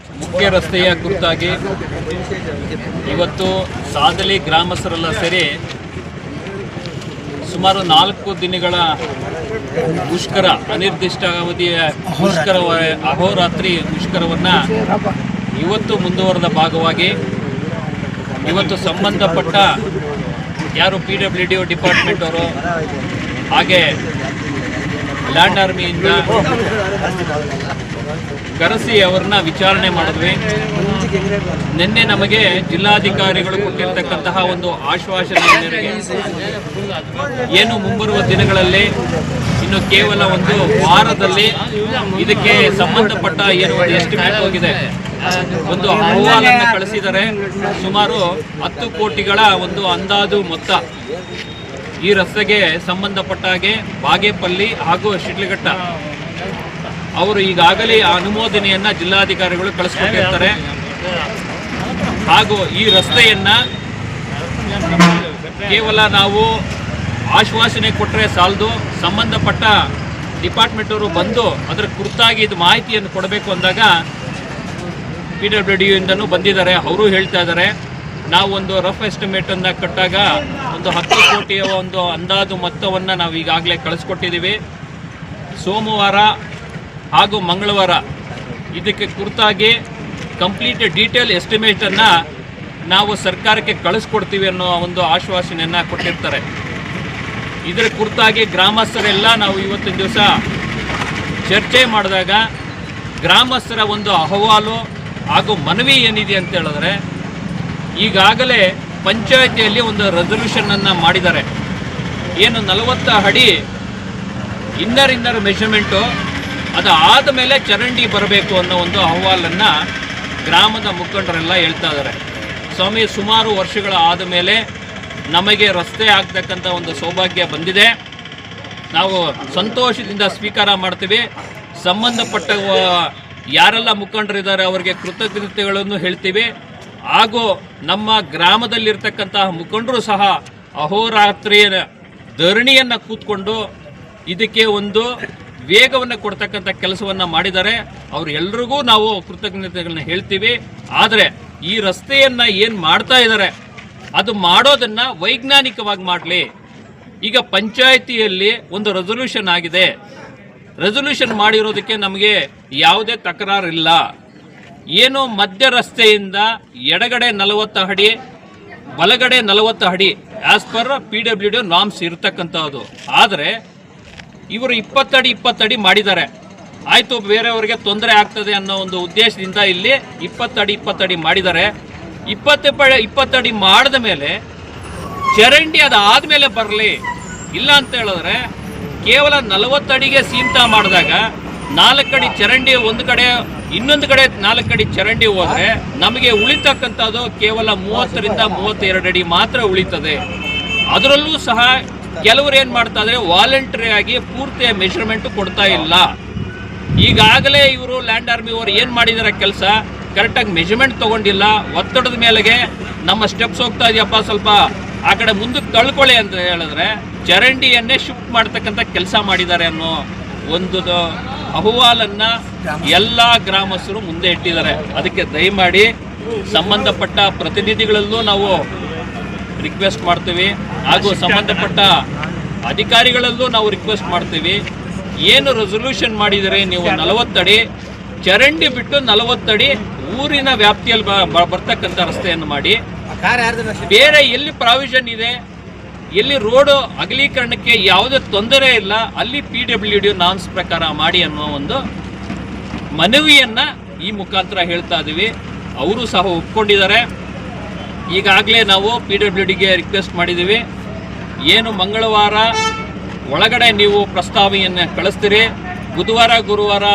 ಮುಖ್ಯ ರಸ್ತೆಯ ಕುರಿತಾಗಿ ಇವತ್ತು ಸಾದಲಿ ಗ್ರಾಮಸ್ಥರೆಲ್ಲ ಸೇರಿ ಸುಮಾರು ನಾಲ್ಕು ದಿನಗಳ ಮುಷ್ಕರ, ಅನಿರ್ದಿಷ್ಟ ಅವಧಿಯ ಮುಷ್ಕರ ಅಹೋರಾತ್ರಿ ಮುಷ್ಕರವನ್ನು ಇವತ್ತು ಮುಂದುವರೆದ ಭಾಗವಾಗಿ ಇವತ್ತು ಸಂಬಂಧಪಟ್ಟ ಯಾರು P W D O department ಅವರು ಹಾಗೆ ಲ್ಯಾಂಡ್ ಆರ್ಮಿಯಿಂದ ಕರೆಸಿ ಅವ್ರನ್ನ ವಿಚಾರಣೆ ಮಾಡಿದ್ವಿ. ನಿನ್ನೆ ನಮಗೆ ಜಿಲ್ಲಾಧಿಕಾರಿಗಳು ಕೊಟ್ಟಿರ್ತಕ್ಕಂತಹ ಒಂದು ಆಶ್ವಾಸನೆ ಏನು ಮುಂಬರುವ ದಿನಗಳಲ್ಲಿ ಇನ್ನು ಕೇವಲ ಒಂದು ವಾರದಲ್ಲಿ ಇದಕ್ಕೆ ಸಂಬಂಧಪಟ್ಟ ಏನು ಎಸ್ಟಿಮೇಟ್ ಹೋಗಿದೆ. ಒಂದು ಅಹವಾಲನ್ನು ಕಳಿಸಿದರೆ ಸುಮಾರು ಹತ್ತು ಕೋಟಿಗಳ ಒಂದು ಅಂದಾಜು ಮೊತ್ತ ಈ ರಸ್ತೆಗೆ ಸಂಬಂಧಪಟ್ಟ ಹಾಗೆ ಬಾಗೇಪಲ್ಲಿ ಹಾಗೂ ಶಿಡ್ಲಘಟ್ಟ ಅವರು ಈಗಾಗಲೇ ಆ ಅನುಮೋದನೆಯನ್ನ ಜಿಲ್ಲಾಧಿಕಾರಿಗಳು ಕಳಿಸ್ಕೊಂಡಿರ್ತಾರೆ ಹಾಗೂ ಈ ರಸ್ತೆಯನ್ನ ಕೇವಲ ನಾವು ಆಶ್ವಾಸನೆ ಕೊಟ್ಟರೆ ಸಾಲದು, ಸಂಬಂಧಪಟ್ಟ ಡಿಪಾರ್ಟ್ಮೆಂಟ್ ಅವರು ಬಂದು ಅದರ ಕುರಿತಾಗಿ ಇದು ಮಾಹಿತಿಯನ್ನು ಕೊಡಬೇಕು ಅಂದಾಗ ಪಿ ಡಬ್ಲ್ಯೂ ಡಿ ಬಂದಿದ್ದಾರೆ, ಅವರು ಹೇಳ್ತಾ ಇದ್ದಾರೆ. ನಾವು ಒಂದು ರಫ್ ಎಸ್ಟಿಮೇಟ್ ಅನ್ನ ಕಟ್ಟಾಗ ಒಂದು ಹತ್ತು ಕೋಟಿಯ ಒಂದು ಅಂದಾಜು ಮೊತ್ತವನ್ನು ನಾವು ಈಗಾಗಲೇ ಕಳಿಸ್ಕೊಟ್ಟಿದ್ದೀವಿ. ಸೋಮವಾರ ಹಾಗೂ ಮಂಗಳವಾರ ಇದಕ್ಕೆ ಕುರಿತಾಗಿ ಕಂಪ್ಲೀಟ್ ಡೀಟೇಲ್ ಎಸ್ಟಿಮೇಟನ್ನು ನಾವು ಸರ್ಕಾರಕ್ಕೆ ಕಳಿಸ್ಕೊಡ್ತೀವಿ ಅನ್ನೋ ಒಂದು ಆಶ್ವಾಸನೆಯನ್ನು ಕೊಟ್ಟಿರ್ತಾರೆ. ಇದರ ಕುರಿತಾಗಿ ಗ್ರಾಮಸ್ಥರೆಲ್ಲ ನಾವು ಇವತ್ತಿನ ದಿವಸ ಚರ್ಚೆ ಮಾಡಿದಾಗ ಗ್ರಾಮಸ್ಥರ ಒಂದು ಅಹವಾಲು ಹಾಗೂ ಮನವಿ ಏನಿದೆ ಅಂತ ಹೇಳಿದ್ರೆ, ಈಗಾಗಲೇ ಪಂಚಾಯತಿಯಲ್ಲಿ ಒಂದು ರೆಸಲ್ಯೂಷನನ್ನು ಮಾಡಿದ್ದಾರೆ. ಏನು ನಲವತ್ತ ಅಡಿ ಇನ್ನರ್ ಇನ್ನರ್ ಮೆಷರ್ಮೆಂಟು ಅದು ಆದ ಮೇಲೆ ಚರಂಡಿ ಬರಬೇಕು ಅನ್ನೋ ಒಂದು ಅಹವಾಲನ್ನು ಗ್ರಾಮದ ಮುಖಂಡರೆಲ್ಲ ಹೇಳ್ತಾ ಇದ್ದಾರೆ ಸ್ವಾಮಿ, ಸುಮಾರು ವರ್ಷಗಳ ಆದ ಮೇಲೆ ನಮಗೆ ರಸ್ತೆ ಆಗ್ತಕ್ಕಂಥ ಒಂದು ಸೌಭಾಗ್ಯ ಬಂದಿದೆ. ನಾವು ಸಂತೋಷದಿಂದ ಸ್ವೀಕಾರ ಮಾಡ್ತೀವಿ. ಸಂಬಂಧಪಟ್ಟ ಯಾರೆಲ್ಲ ಮುಖಂಡರಿದ್ದಾರೆ ಅವರಿಗೆ ಕೃತಜ್ಞತೆಗಳನ್ನು ಹೇಳ್ತೀವಿ. ಹಾಗೂ ನಮ್ಮ ಗ್ರಾಮದಲ್ಲಿರ್ತಕ್ಕಂತಹ ಮುಖಂಡರು ಸಹ ಅಹೋರಾತ್ರಿಯ ಧರಣಿಯನ್ನು ಕೂತ್ಕೊಂಡು ಇದಕ್ಕೆ ಒಂದು ವೇಗವನ್ನು ಕೊಡ್ತಕ್ಕಂಥ ಕೆಲಸವನ್ನು ಮಾಡಿದ್ದಾರೆ ಅವರೆಲ್ಲರಿಗೂ ನಾವು ಕೃತಜ್ಞತೆಗಳನ್ನ ಹೇಳ್ತೀವಿ. ಆದರೆ ಈ ರಸ್ತೆಯನ್ನು ಏನು ಮಾಡ್ತಾ ಇದ್ದಾರೆ ಅದು ಮಾಡೋದನ್ನು ವೈಜ್ಞಾನಿಕವಾಗಿ ಮಾಡಲಿ. ಈಗ ಪಂಚಾಯಿತಿಯಲ್ಲಿ ಒಂದು ರೆಸೊಲ್ಯೂಷನ್ ಆಗಿದೆ. ರೆಸೊಲ್ಯೂಷನ್ ಮಾಡಿರೋದಕ್ಕೆ ನಮಗೆ ಯಾವುದೇ ತಕರಾರಿಲ್ಲ. ಏನು ಮಧ್ಯ ರಸ್ತೆಯಿಂದ ಎಡಗಡೆ ನಲವತ್ತು ಅಡಿ, ಬಲಗಡೆ ನಲವತ್ತು ಅಡಿ as per P W D norms ಇರತಕ್ಕಂಥದ್ದು. ಆದರೆ ಇವರು ಇಪ್ಪತ್ತಡಿ ಇಪ್ಪತ್ತಡಿ ಮಾಡಿದ್ದಾರೆ. ಆಯಿತು, ಬೇರೆಯವರಿಗೆ ತೊಂದರೆ ಆಗ್ತದೆ ಅನ್ನೋ ಒಂದು ಉದ್ದೇಶದಿಂದ ಇಲ್ಲಿ ಇಪ್ಪತ್ತಡಿ ಇಪ್ಪತ್ತಡಿ ಮಾಡಿದ್ದಾರೆ. ಇಪ್ಪತ್ತು ಇಪ್ಪತ್ತಡಿ ಮಾಡಿದ ಮೇಲೆ ಚರಂಡಿ ಅದಾದ್ಮೇಲೆ ಬರಲಿ, ಇಲ್ಲ ಅಂತ ಹೇಳಿದ್ರೆ ಕೇವಲ ನಲವತ್ತಡಿಗೆ ಸೀಮಿತ ಮಾಡಿದಾಗ ನಾಲ್ಕಡಿ ಚರಂಡಿ ಒಂದು ಕಡೆ, ಇನ್ನೊಂದು ಕಡೆ ನಾಲ್ಕಡಿ ಚರಂಡಿ ಹೋದರೆ ನಮಗೆ ಉಳಿತಕ್ಕಂಥದ್ದು ಕೇವಲ ಮೂವತ್ತರಿಂದ ಮೂವತ್ತೆರಡು ಅಡಿ ಮಾತ್ರ ಉಳಿತದೆ. ಅದರಲ್ಲೂ ಸಹ ಕೆಲವರು ಏನು ಮಾಡ್ತಾ ಇದ್ರೆ ವಾಲಂಟರಿ ಆಗಿ ಪೂರ್ತಿ ಮೆಷರ್ಮೆಂಟ್ ಕೊಡ್ತಾ ಇಲ್ಲ. ಈಗಾಗಲೇ ಇವರು ಲ್ಯಾಂಡ್ ಆರ್ಮಿ ಅವರು ಏನು ಮಾಡಿದ್ದಾರೆ ಕೆಲಸ? ಕರೆಕ್ಟಾಗಿ ಮೆಷರ್ಮೆಂಟ್ ತಗೊಂಡಿಲ್ಲ. ಒತ್ತಡದ ಮೇಲೆಗೆ ನಮ್ಮ ಸ್ಟೆಪ್ಸ್ ಹೋಗ್ತಾ ಇದೆಯಪ್ಪ, ಸ್ವಲ್ಪ ಆ ಕಡೆ ಮುಂದಕ್ಕೆ ತಳ್ಕೊಳ್ಳಿ ಅಂತ ಹೇಳಿದ್ರೆ ಚರಂಡಿಯನ್ನೇ ಶಿಫ್ಟ್ ಮಾಡ್ತಕ್ಕಂಥ ಕೆಲಸ ಮಾಡಿದ್ದಾರೆ ಅನ್ನೋ ಒಂದು ಅಹವಾಲನ್ನ ಎಲ್ಲ ಗ್ರಾಮಸ್ಥರು ಮುಂದೆ ಇಟ್ಟಿದ್ದಾರೆ. ಅದಕ್ಕೆ ದಯಮಾಡಿ ಸಂಬಂಧಪಟ್ಟ ಪ್ರತಿನಿಧಿಗಳಲ್ಲೂ ನಾವು ರಿಕ್ವೆಸ್ಟ್ ಮಾಡ್ತೀವಿ. ಹಾಗೂ ಸಂಬಂಧಪಟ್ಟ ಅಧಿಕಾರಿಗಳಲ್ಲೂ ನಾವು ರಿಕ್ವೆಸ್ಟ್ ಮಾಡ್ತೀವಿ. ಏನು ರೆಸೊಲ್ಯೂಷನ್ ಮಾಡಿದರೆ ನೀವು ನಲವತ್ತಡಿ ಚರಂಡಿ ಬಿಟ್ಟು ನಲವತ್ತಡಿ ಊರಿನ ವ್ಯಾಪ್ತಿಯಲ್ಲಿ ಬರ್ತಕ್ಕಂಥ ರಸ್ತೆಯನ್ನು ಮಾಡಿ. ಬೇರೆ ಎಲ್ಲಿ ಪ್ರಾವಿಷನ್ ಇದೆ ಎಲ್ಲಿ ರೋಡು ಅಗಲೀಕರಣಕ್ಕೆ ಯಾವುದೇ ತೊಂದರೆ ಇಲ್ಲ ಅಲ್ಲಿ ಪಿ ಡಬ್ಲ್ಯೂ ಡಿ ನಾನ್ಸ್ ಪ್ರಕಾರ ಮಾಡಿ ಅನ್ನೋ ಒಂದು ಮನವಿಯನ್ನ ಈ ಮುಖಾಂತರ ಹೇಳ್ತಾ ಇದ್ದೀವಿ ಅವರು ಸಹ ಒಪ್ಕೊಂಡಿದ್ದಾರೆ. ಈಗಾಗಲೇ ನಾವು ಪಿ ಡಬ್ಲ್ಯೂ ಡಿಗೆ ರಿಕ್ವೆಸ್ಟ್ ಮಾಡಿದ್ದೀವಿ. ಏನು ಮಂಗಳವಾರ ಒಳಗಡೆ ನೀವು ಪ್ರಸ್ತಾವನೆಯನ್ನು ಕಳಿಸ್ತೀರಿ. ಬುಧವಾರ, ಗುರುವಾರ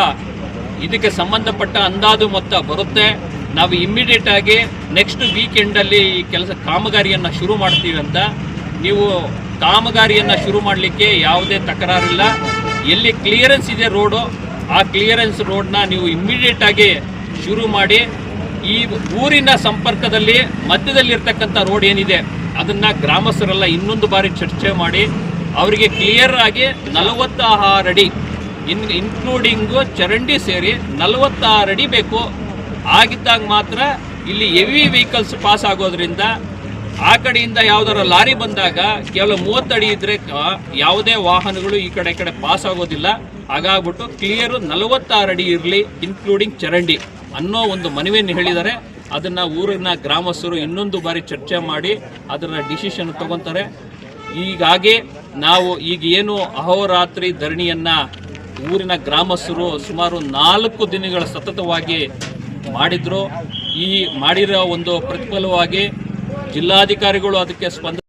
ಇದಕ್ಕೆ ಸಂಬಂಧಪಟ್ಟ ಅಂದಾಜು ಮೊತ್ತ ಬರುತ್ತೆ. ನಾವು ಇಮ್ಮಿಡಿಯೇಟ್ ಆಗಿ ನೆಕ್ಸ್ಟ್ ವೀಕೆಂಡಲ್ಲಿ ಈ ಕೆಲಸ ಕಾಮಗಾರಿಯನ್ನು ಶುರು ಮಾಡ್ತೀವಿ ಅಂತ. ನೀವು ಕಾಮಗಾರಿಯನ್ನು ಶುರು ಮಾಡಲಿಕ್ಕೆ ಯಾವುದೇ ತಕರಾರಿಲ್ಲ ಎಲ್ಲಿ ಕ್ಲಿಯರೆನ್ಸ್ ಇದೆ ರೋಡು ಆ ಕ್ಲಿಯರೆನ್ಸ್ ರೋಡ್ನ ನೀವು ಇಮ್ಮಿಡಿಯೇಟ್ ಆಗಿ ಶುರು ಮಾಡಿ ಈ ಊರಿನ ಸಂಪರ್ಕದಲ್ಲಿ ಮಧ್ಯದಲ್ಲಿರ್ತಕ್ಕಂಥ ರೋಡ್ ಏನಿದೆ ಅದನ್ನು ಗ್ರಾಮಸ್ಥರೆಲ್ಲ ಇನ್ನೊಂದು ಬಾರಿ ಚರ್ಚೆ ಮಾಡಿ ಅವರಿಗೆ ಕ್ಲಿಯರ್ ಆಗಿ ನಲವತ್ತಾರು ಅಡಿ, ಇನ್ ಇನ್ಕ್ಲೂಡಿಂಗು ಚರಂಡಿ ಸೇರಿ ನಲವತ್ತಾರು ಅಡಿ ಬೇಕು. ಆಗಿದ್ದಾಗ ಮಾತ್ರ ಇಲ್ಲಿ ಹೆವಿ ವೆಹಿಕಲ್ಸ್ ಪಾಸ್ ಆಗೋದ್ರಿಂದ ಆ ಕಡೆಯಿಂದ ಯಾವ್ದಾರ ಲಾರಿ ಬಂದಾಗ ಕೇವಲ ಮೂವತ್ತಡಿ ಇದ್ರೆ ಕ- ಯಾವುದೇ ವಾಹನಗಳು ಈ ಕಡೆ ಕಡೆ ಪಾಸ್ ಆಗೋದಿಲ್ಲ. ಹಾಗಾಗ್ಬಿಟ್ಟು ಕ್ಲಿಯರು ನಲವತ್ತಾರು ಅಡಿ ಇರಲಿ ಇನ್ಕ್ಲೂಡಿಂಗ್ ಚರಂಡಿ ಅನ್ನೋ ಒಂದು ಮನವಿಯನ್ನು ಹೇಳಿದ್ದಾರೆ. ಅದನ್ನ ಊರಿನ ಗ್ರಾಮಸ್ಥರು ಇನ್ನೊಂದು ಬಾರಿ ಚರ್ಚೆ ಮಾಡಿ ಅದರ ಡಿಸಿಷನ್ ತಗೊಂತಾರೆ. ಹೀಗಾಗಿ ನಾವು ಈಗ ಏನು ಅಹೋರಾತ್ರಿ ಧರಣಿಯನ್ನ ಊರಿನ ಗ್ರಾಮಸ್ಥರು ಸುಮಾರು ನಾಲ್ಕು ದಿನಗಳ ಸತತವಾಗಿ ಮಾಡಿದ್ರು. ಈ ಮಾಡಿರೋ ಒಂದು ಪ್ರತಿಫಲವಾಗಿ ಜಿಲ್ಲಾಧಿಕಾರಿಗಳು ಅದಕ್ಕೆ ಸ್ಪಂದ